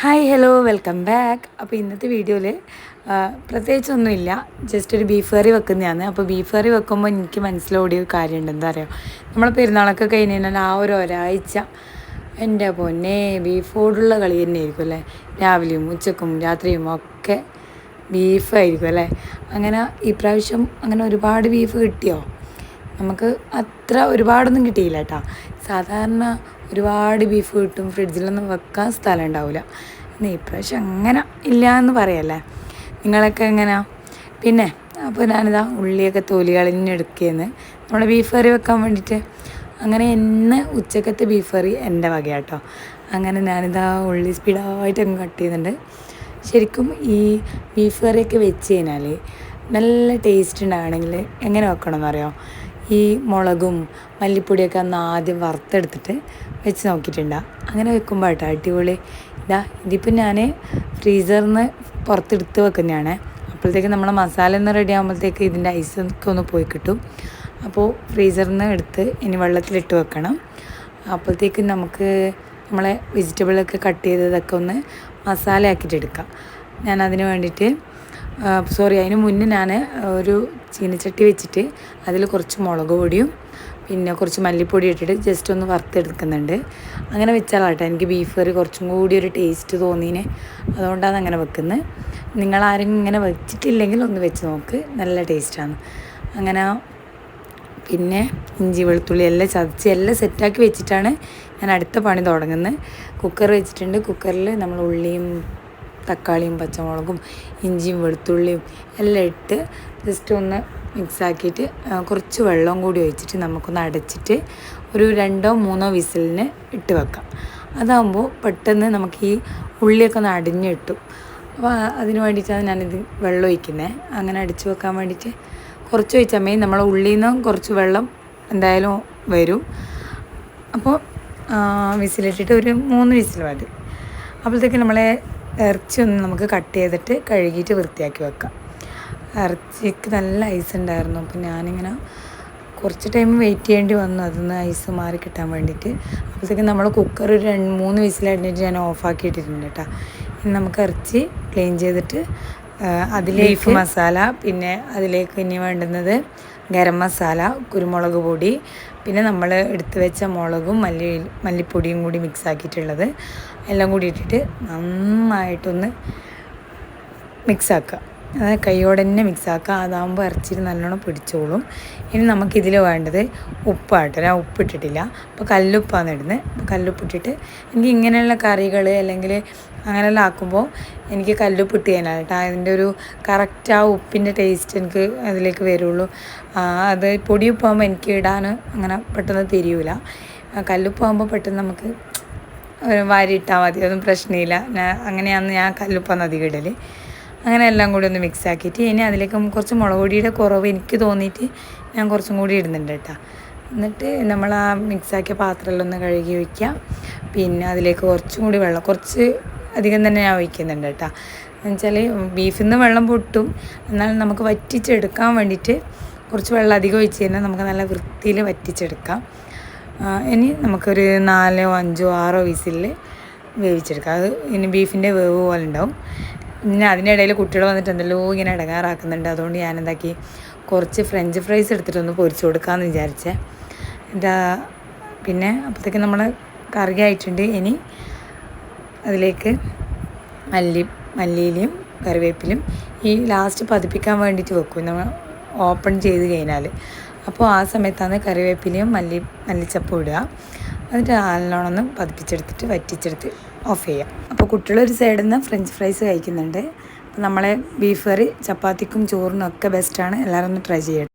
Hi hello welcome back അപ്പോൾ ഇന്നത്തെ വീഡിയോയിൽ പ്രത്യേകിച്ചൊന്നുമില്ല. ജസ്റ്റ് ഒരു ബീഫ് കറി വെക്കുന്നതാണ്. അപ്പോൾ ബീഫ് കറി വെക്കുമ്പോൾ എനിക്ക് മനസ്സിലോടിയ ഒരു കാര്യമുണ്ട് എന്താ പറയുക നമ്മൾ പെരുന്നാളൊക്കെ കഴിഞ്ഞ് കഴിഞ്ഞാൽ ആ ഒരു ഒരാഴ്ച എന്റെ പൊന്നെ ബീഫോടുള്ള കളി തന്നെ ആയിരിക്കും അല്ലേ? രാവിലെയും ഉച്ചക്കും രാത്രിയും ഒക്കെ ബീഫ് ബീഫായിരിക്കും അല്ലേ? അങ്ങനെ ഈ പ്രാവശ്യം അങ്ങനെ ഒരുപാട് ബീഫ് കിട്ടിയോ? നമുക്ക് അത്ര ഒരുപാടൊന്നും കിട്ടിയില്ല കേട്ടോ. സാധാരണ ഒരുപാട് ബീഫ് കിട്ടും. ഫ്രിഡ്ജിലൊന്നും വെക്കാൻ സ്ഥലം ഉണ്ടാവില്ല എന്നാൽ ഇപ്രാവശ്യം അങ്ങനെ ഇല്ല എന്ന് പറയല്ലേ? നിങ്ങളൊക്കെ എങ്ങനെയാ പിന്നെ അപ്പോൾ ഞാനിതാ ഉള്ളിയൊക്കെ തൊലി കളഞ്ഞെടുക്കുകയെന്ന് നമ്മുടെ ബീഫ് കറി വെക്കാൻ വേണ്ടിയിട്ട് അങ്ങനെ ഇന്ന് ഉച്ചക്കത്തെ ബീഫ് കറി എന്റെ വകയാട്ടോ. അങ്ങനെ ഞാനിതാ ഉള്ളി സ്പീഡായിട്ട് അങ്ങ് കട്ട് ചെയ്യുന്നുണ്ട്. ശരിക്കും ഈ ബീഫ് കറിയൊക്കെ വെച്ച് കഴിഞ്ഞാൽ നല്ല ടേസ്റ്റ് ഉണ്ടാകണമെങ്കിൽ എങ്ങനെ വെക്കണമെന്ന് അറിയാമോ ഈ മുളകും മല്ലിപ്പൊടിയൊക്കെ അന്ന് ആദ്യം വറുത്തെടുത്തിട്ട് വെച്ച് നോക്കിയിട്ടുണ്ടാകും അങ്ങനെ വെക്കുമ്പോൾ കേട്ടോ അടിപൊളി. ഇതാ ഇതിപ്പോൾ ഞാൻ ഫ്രീസറിൽ നിന്ന് പുറത്തെടുത്ത് വെക്കുന്നതാണ്. അപ്പോഴത്തേക്ക് നമ്മളെ മസാല ഒന്ന് റെഡി ആകുമ്പോഴത്തേക്ക് ഇതിന്റെ ഐസൊക്കെ ഒന്ന് പോയി കിട്ടും. അപ്പോൾ ഫ്രീസറിൽ നിന്ന് എടുത്ത് ഇനി വെള്ളത്തിലിട്ട് വെക്കണം. അപ്പോഴത്തേക്ക് നമുക്ക് നമ്മളെ വെജിറ്റബിളൊക്കെ കട്ട് ചെയ്തതൊക്കെ ഒന്ന് മസാല ആക്കിയിട്ട് എടുക്കാം. ഞാൻ അതിന് വേണ്ടിയിട്ട് സോറി അതിന് മുന്നേ ഞാൻ ഒരു ചീനച്ചട്ടി വെച്ചിട്ട് അതിൽ കുറച്ച് മുളക് പൊടിയും പിന്നെ കുറച്ച് മല്ലിപ്പൊടി ഇട്ടിട്ട് ജസ്റ്റ് ഒന്ന് വറുത്തെടുക്കുന്നുണ്ട്. അങ്ങനെ വെച്ചാലാട്ടോ എനിക്ക് ബീഫ് കറി കുറച്ചും കൂടി ഒരു ടേസ്റ്റ് തോന്നിയേ അതുകൊണ്ടാണ് അങ്ങനെ വെക്കുന്നത് നിങ്ങളാരും ഇങ്ങനെ വെച്ചിട്ടില്ലെങ്കിൽ ഒന്ന് വെച്ച് നോക്ക്. നല്ല ടേസ്റ്റാണ് അങ്ങനെ പിന്നെ ഇഞ്ചി വെളുത്തുള്ളി എല്ലാം ചതച്ച് എല്ലാം സെറ്റാക്കി വെച്ചിട്ടാണ് ഞാൻ അടുത്ത പണി തുടങ്ങുന്നത് കുക്കർ വെച്ചിട്ടുണ്ട്. കുക്കറിൽ നമ്മൾ ഉള്ളിയും തക്കാളിയും പച്ചമുളകും ഇഞ്ചിയും വെളുത്തുള്ളിയും എല്ലാം ഇട്ട് ജസ്റ്റ് ഒന്ന് മിക്സാക്കിയിട്ട് കുറച്ച് വെള്ളം കൂടി ഒഴിച്ചിട്ട് നമുക്കൊന്ന് അടച്ചിട്ട് ഒരു രണ്ടോ മൂന്നോ വിസിലിന് ഇട്ട് വെക്കാം. അതാകുമ്പോൾ പെട്ടെന്ന് നമുക്ക് ഈ ഉള്ളിയൊക്കെ ഒന്ന് അടിഞ്ഞ് കിട്ടും അപ്പോൾ അതിന് വേണ്ടിയിട്ടാണ് ഞാനിത് വെള്ളം ഒഴിക്കുന്നത് അങ്ങനെ അടിച്ചു വെക്കാൻ വേണ്ടിയിട്ട് കുറച്ച് ഒഴിച്ചാൽ മതി. നമ്മളെ ഉള്ളിൽ നിന്നും കുറച്ച് വെള്ളം എന്തായാലും വരും. അപ്പോൾ വിസിലിട്ടിട്ട് ഒരു മൂന്ന് വിസിൽ മതി. അപ്പോഴത്തേക്ക് നമ്മളെ ഇറച്ചി ഒന്ന് നമുക്ക് കട്ട് ചെയ്തിട്ട് കഴുകിയിട്ട് വൃത്തിയാക്കി വെക്കാം. ഇറച്ചിക്ക് നല്ല ഐസ് ഉണ്ടായിരുന്നു. അപ്പോൾ ഞാനിങ്ങനെ കുറച്ച് ടൈം വെയിറ്റ് ചെയ്യേണ്ടി വന്നു. അതിന്ന് ഐസ് മാറി കിട്ടാൻ വേണ്ടിയിട്ട്. അപ്പോഴത്തേക്കും നമ്മൾ കുക്കർ ഒരു രണ്ട് മൂന്ന് വിസിലായിട്ട് ഞാൻ ഓഫാക്കിയിട്ടിട്ടുണ്ട് കേട്ടോ ഇനി നമുക്ക് ഇറച്ചി ക്ലീൻ ചെയ്തിട്ട് അതിലേക്ക് മസാല പിന്നെ അതിലേക്ക് ഇനി വേണ്ടുന്നത് ഗരം മസാല കുരുമുളക് പൊടി പിന്നെ നമ്മൾ എടുത്ത് വെച്ച മുളകും മല്ലി മല്ലിപ്പൊടിയും കൂടി മിക്സ് ആക്കിയിട്ടുള്ളത്. എല്ലാം കൂടി ഇട്ടിട്ട് നന്നായിട്ടൊന്ന് മിക്സ് അതായത് കൈയോടെ തന്നെ മിക്സാക്കുക അതാകുമ്പോൾ ഇറച്ചിയിൽ നല്ലോണം പിടിച്ചോളും. ഇനി നമുക്കിതിൽ വേണ്ടത് ഉപ്പാട്ടോ. ഞാൻ ഉപ്പിട്ടിട്ടില്ല. അപ്പോൾ കല്ലുപ്പാണ് ഇടുന്നത് അപ്പോൾ കല്ലുപ്പിട്ടിട്ട് എനിക്ക് ഇങ്ങനെയുള്ള കറികൾ അല്ലെങ്കിൽ അങ്ങനെയെല്ലാം ആക്കുമ്പോൾ എനിക്ക് കല്ലുപ്പ് ഇട്ട് കഴിഞ്ഞാൽ അതിന്റെ ഒരു കറക്റ്റ് ആ ഉപ്പിന്റെ ടേസ്റ്റ് എനിക്ക് അതിലേക്ക് വരുള്ളൂ. അത് പൊടി പൊടിയുപ്പാകുമ്പോൾ എനിക്ക് ഇടാൻ അങ്ങനെ പെട്ടെന്ന് തിരിയൂല. കല്ലുപ്പാകുമ്പോൾ പെട്ടെന്ന് നമുക്ക് വാരി ഇട്ടാൽ മതി. അതൊന്നും പ്രശ്നമില്ല. ഞാൻ അങ്ങനെയാണ് ഞാൻ കല്ലുപ്പാന്ന് അധികം ഇടൽ അങ്ങനെ എല്ലാം കൂടി ഒന്ന് മിക്സ് ആക്കിയിട്ട് ഇനി അതിലേക്ക് കുറച്ച് മുളക് പൊടിയുടെ കുറവ് എനിക്ക് തോന്നിയിട്ട് ഞാൻ കുറച്ചും കൂടി ഇടുന്നുണ്ട് കേട്ടോ. എന്നിട്ട് നമ്മൾ ആ മിക്സാക്കിയ പാത്രമെല്ലാം ഒന്ന് കഴുകി വയ്ക്കാം പിന്നെ അതിലേക്ക് കുറച്ചും കൂടി വെള്ളം കുറച്ച് അധികം തന്നെ ഞാൻ ഒഴിക്കുന്നുണ്ട് കേട്ടോ. എന്നുവെച്ചാൽ ബീഫിൽ നിന്ന് വെള്ളം പൊട്ടും. എന്നാൽ നമുക്ക് വറ്റിച്ചെടുക്കാൻ വേണ്ടിയിട്ട് കുറച്ച് വെള്ളം അധികം ഒഴിച്ച് കഴിഞ്ഞാൽ നമുക്ക് നല്ല വൃത്തിയിൽ വറ്റിച്ചെടുക്കാം. ഇനി നമുക്കൊരു നാലോ അഞ്ചോ ആറോ വിസിലിൽ വേവിച്ചെടുക്കാം. അത് ഇനി ബീഫിന്റെ വേവ് പോലെ ഉണ്ടാവും. പിന്നെ അതിനിടയിൽ കുട്ടികൾ വന്നിട്ട് എന്തെല്ലോ ഇങ്ങനെ ഇടങ്ങാറാക്കുന്നുണ്ട്. അതുകൊണ്ട് ഞാൻ എന്താക്കി കുറച്ച് ഫ്രഞ്ച് ഫ്രൈസ് എടുത്തിട്ടൊന്ന് പൊരിച്ചു കൊടുക്കാമെന്ന് വിചാരിച്ചേ. എന്താ പിന്നെ അപ്പോഴത്തേക്ക് നമ്മൾ കറി ആയിട്ടുണ്ട്. ഇനി അതിലേക്ക് മല്ലി മല്ലിയിലും കറിവേപ്പിലും ഈ ലാസ്റ്റ് പതിപ്പിക്കാൻ വേണ്ടിയിട്ട് വെക്കും. നമ്മൾ ഓപ്പൺ ചെയ്ത് കഴിഞ്ഞാൽ അപ്പോൾ ആ സമയത്താണ് കറിവേപ്പിലയും മല്ലി മല്ലിച്ചപ്പും ഇടുക. എന്നിട്ട് നല്ലോണം ഒന്ന് പതിപ്പിച്ചെടുത്തിട്ട് വറ്റിച്ചെടുത്ത് ഓഫ് ചെയ്യാം. കുട്ടികളൊരു സൈഡിൽ നിന്ന് ഫ്രഞ്ച് ഫ്രൈസ് കഴിക്കുന്നുണ്ട്. നമ്മളെ ബീഫ് കറി ചപ്പാത്തിക്കും ചോറിനും ഒക്കെ ബെസ്റ്റാണ് എല്ലാവരും ഒന്ന് ട്രൈ ചെയ്യട്ടെ.